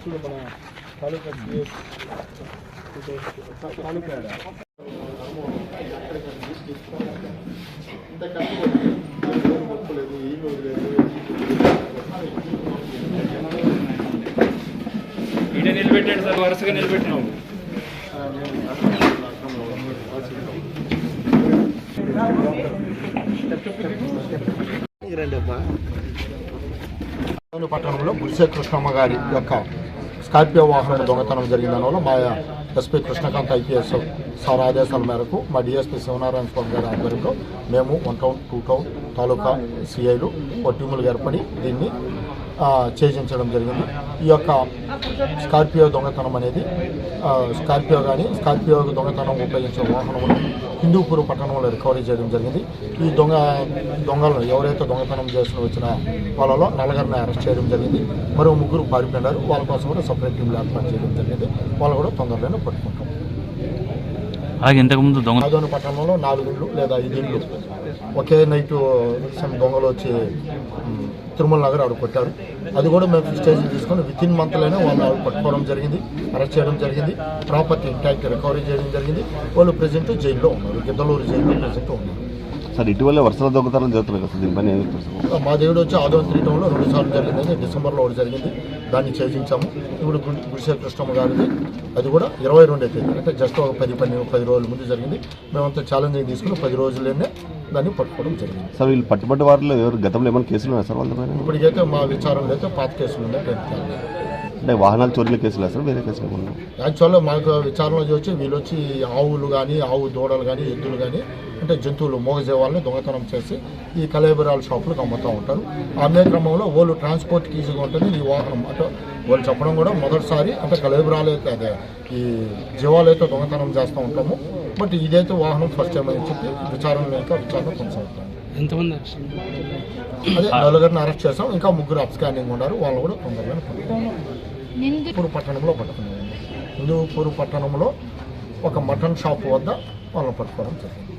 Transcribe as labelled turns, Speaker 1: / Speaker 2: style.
Speaker 1: చూడు మన తాలూకా సిఎస్ తాలూకా యాడ? ఇంత కష్టపడి ఒప్పుకోలేదు, ఏమీ వదిలేదు.
Speaker 2: ఈడ నిలబెట్టాడు సార్ వరుసగా నిలబెట్టినావు
Speaker 1: ఆ, నేను అక్రమంలో రాసిస్తాను. రాజధాని పట్టణంలో గుడిసె కృష్ణమ్మ గారి యొక్క స్కార్పియో వాహనం దొంగతనం జరిగిన దానివల్ల మా ఎస్పీ కృష్ణకాంత్ ఐపీఎస్ సార్ ఆదేశాల మేరకు మా డిఎస్పీ శివనారాయణ స్వామి గారి ఆధ్వర్యంలో మేము వన్ టౌన్ టూ టౌన్ తాలూకా సిఐలు ఒక టీములు ఏర్పడి దీన్ని చేయించడం జరిగింది. ఈ యొక్క స్కార్పియో దొంగతనం అనేది స్కార్పియో కానీ స్కార్పియో దొంగతనం ఉపయోగించిన వాహనమును హిందూపూర్ పట్టణంలో రికవరీ చేయడం జరిగింది. ఈ దొంగ దొంగలను ఎవరైతే దొంగతనం చేసిన వచ్చిన వాళ్ళలో నలుగురిని అరెస్ట్ చేయడం జరిగింది. మరో ముగ్గురు పారిపోయినారు. వాళ్ళ కోసం కూడా సపరేట్ టీంలు ఏర్పాటు చేయడం జరిగింది. వాళ్ళు కూడా తొందరలోనే పట్టుకుంటాం
Speaker 3: అలాగే ఇంతకుముందు దొంగ
Speaker 1: రాజధాని పట్టణంలో నాలుగు ఇండ్లు లేదా ఐదు ఇండ్లు ఒకే నైట్ సమ్ దొంగలు వచ్చి తిరుమల నగర్ ఆవిడ కొట్టారు. అది కూడా మేము స్టేజ్ తీసుకొని విత్ ఇన్ మంత్లోనే వాళ్ళు ఆవిడ పట్టుకోవడం జరిగింది అరెస్ట్ చేయడం జరిగింది ప్రాపర్టీ ఇంటాక్ట్ రికవరీ చేయడం జరిగింది. వాళ్ళు ప్రజెంట్ జైల్లో ఉన్నారు గిద్దలూరు జైల్లో ప్రజెంట్ ఉన్నారు.
Speaker 4: సార్ ఇటీవల వరుసల దొంగతనం జరుగుతున్నాయి కదా సార్ దీనిపైన ఏం చెప్తారు
Speaker 1: మా దేవుడు వచ్చి ఆదో త్రీటంలో రెండు సార్లు జరిగింది. డిసెంబర్లో ఒకటి జరిగింది. దాన్ని ఛేదించాము ఇప్పుడు గుడిసె కృష్ణమ్మ గారిది. అది కూడా ఇరవై రెండు అయితే అంటే జస్ట్ ఒక పది పది పది రోజుల ముందు జరిగింది. మేమంతా ఛాలెంజింగ్ తీసుకుని పది రోజుల్లోనే దాన్ని పట్టుకోవడం జరిగింది.
Speaker 4: సార్ వీళ్ళు పట్టుబడి వారిలో ఎవరు గతంలో ఏమైనా కేసులు ఉన్నాయి సార్ వాళ్ళ పైన?
Speaker 1: ఇప్పటికైతే మా విచారణలో అయితే పాత కేసులు ఉన్నాయి.
Speaker 4: అంటే వాహనాల చోరీల కేసులు సార్? వేరే కేసులు ఏమన్నా
Speaker 1: యాక్చువల్గా మాకు విచారణలో వచ్చి వీళ్ళు వచ్చి ఆవులు కానీ ఆవు దూడలు కానీ ఎద్దులు కానీ అంటే జంతువులు మోగజీవాలని దొంగతనం చేసి ఈ కలేబరాల షాపులకు అమ్ముతూ ఉంటారు. అమ్మే క్రమంలో వాళ్ళు ట్రాన్స్పోర్ట్కి ఈజీగా ఉంటుంది ఈ వాహనం అంటే వాళ్ళు చెప్పడం కూడా మొదటిసారి అంటే కలేబరాలు అయితే అదే ఈ జీవాలు అయితే దొంగతనం చేస్తూ ఉంటాము. బట్ ఇదైతే వాహనం ఫస్ట్ టైం అని చెప్పి విచారణలో ఇంకా విచారణ కొనసాగుతాం
Speaker 2: ఎంతమంది
Speaker 1: అదే నలుగురిని అరెస్ట్ చేసాం ఇంకా ముగ్గురు అప్స్కానింగ్ ఉన్నారు. వాళ్ళు కూడా తొందరగానే పూరు పట్టణంలో పట్టుకున్నాము హిందూపూర్ పట్టణంలో ఒక మటన్ షాప్ వద్ద వాళ్ళని పట్టుకోవడం జరిగింది.